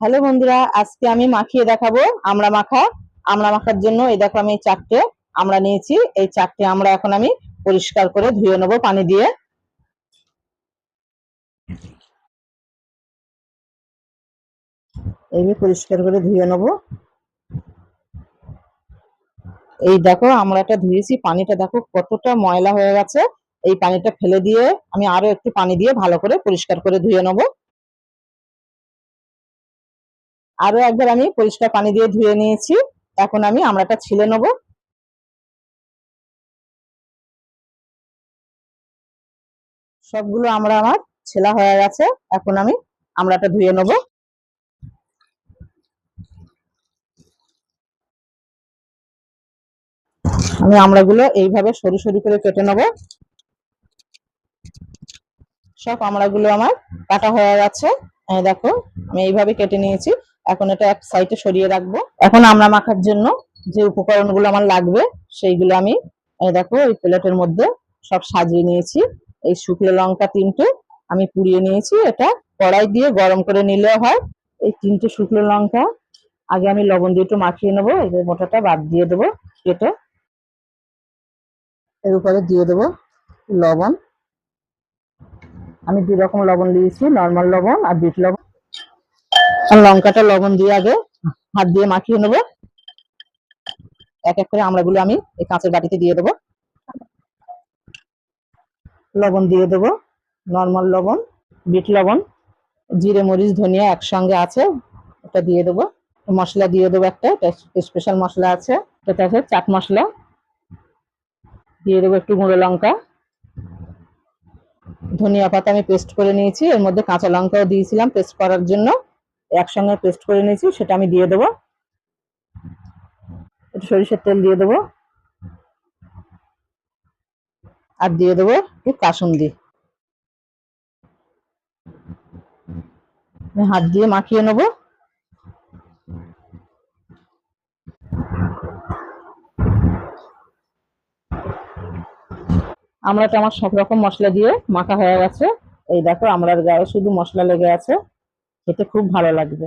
Hello বন্ধুরা, আজকে আমি মাখিয়ে দেখাবো আমড়া মাখা। আমড়া মাখার জন্য এই দেখো আমি এই চারটে আমরা নিয়েছি। এই চারটে আমরা এখন আমি পরিষ্কার করে ধুয়ে নেব পানি দিয়ে। এইভাবে পরিষ্কার করে ধুয়ে নেব। এই দেখো আমরা এটা ধুয়েছি, পানিটা দেখো কতটা ময়লা হয়ে গেছে। এই পানিটা ফেলে দিয়ে আমি আরও একটু পানি দিয়ে ভালো করে পরিষ্কার করে ধুয়ে নেব। আরও একবার আমি পরিষ্কার পানি দিয়ে ধুয়ে নিয়েছি। এখন আমি আমড়াটা ছিলে নেব। সবগুলো আমরা আমার ছেলা হয়ে গেছে। এখন আমি আমড়াটা ধুয়ে নেব। আমি আমড়াগুলো এইভাবে সরু সরু করে কেটে নেব। সব আমড়াগুলো আমার কাটা হয়ে গেছে। দেখো, আমি এইভাবে কেটে নিয়েছি। এখন এটা এক সাইডে সরিয়ে রাখব। এখন আমরা মাখার জন্য যে উপকরণগুলো আমার লাগবে, সেইগুলো আমি দেখো, এই প্লেটের মধ্যে সব সাজিয়ে নিয়েছি। এই শুকনো লঙ্কা তিনটে আমি পুড়িয়ে নিয়েছি, এটা কড়াই দিয়ে গরম করে নিলেও হয়। এই তিনটে শুকনো লঙ্কা, আগে আমি লবণ দিয়ে একটু মাখিয়ে নেব, এই মোটাটা বাদ দিয়ে দেবো কেটে। এর উপরে দিয়ে দেবো লবণ। আমি দুই রকম লবণ দিয়েছি, নর্মাল লবণ আর বিট লবণ। লঙ্কাটা লবণ দিয়ে আগে হাত দিয়ে মাখিয়ে নেব। এক এক করে আমড়াগুলো আমি এই কাঁচের বাটিতে দিয়ে দেবো। লবণ দিয়ে দেবো, নর্মাল লবণ, বিট লবণ, জিরে, মরিচ, ধনিয়া একসঙ্গে আছে ওটা দিয়ে দেবো। মশলা দিয়ে দেবো একটা স্পেশাল মশলা আছে এটা আছে চাট মশলা। দিয়ে দেবো একটু গুঁড়ো লঙ্কা। ধনিয়া পাতা আমি পেস্ট করে নিয়েছি, এর মধ্যে কাঁচা লঙ্কাও দিয়েছিলাম পেস্ট করার জন্য। একসঙ্গে পেস্ট করে নিয়েছি, সেটা আমি দিয়ে দেবো। সরিষার তেল দিয়ে দেবো। আর দিয়ে দেবো একটু কাসুন্দি। হাত দিয়ে মাখিয়ে নেব। আমরাটা আমার সব রকম মশলা দিয়ে মাখা হয়ে গেছে। এই দেখো, আমরার গায়ে শুধু মশলা লেগে আছে। খেতে খুব ভালো লাগবে।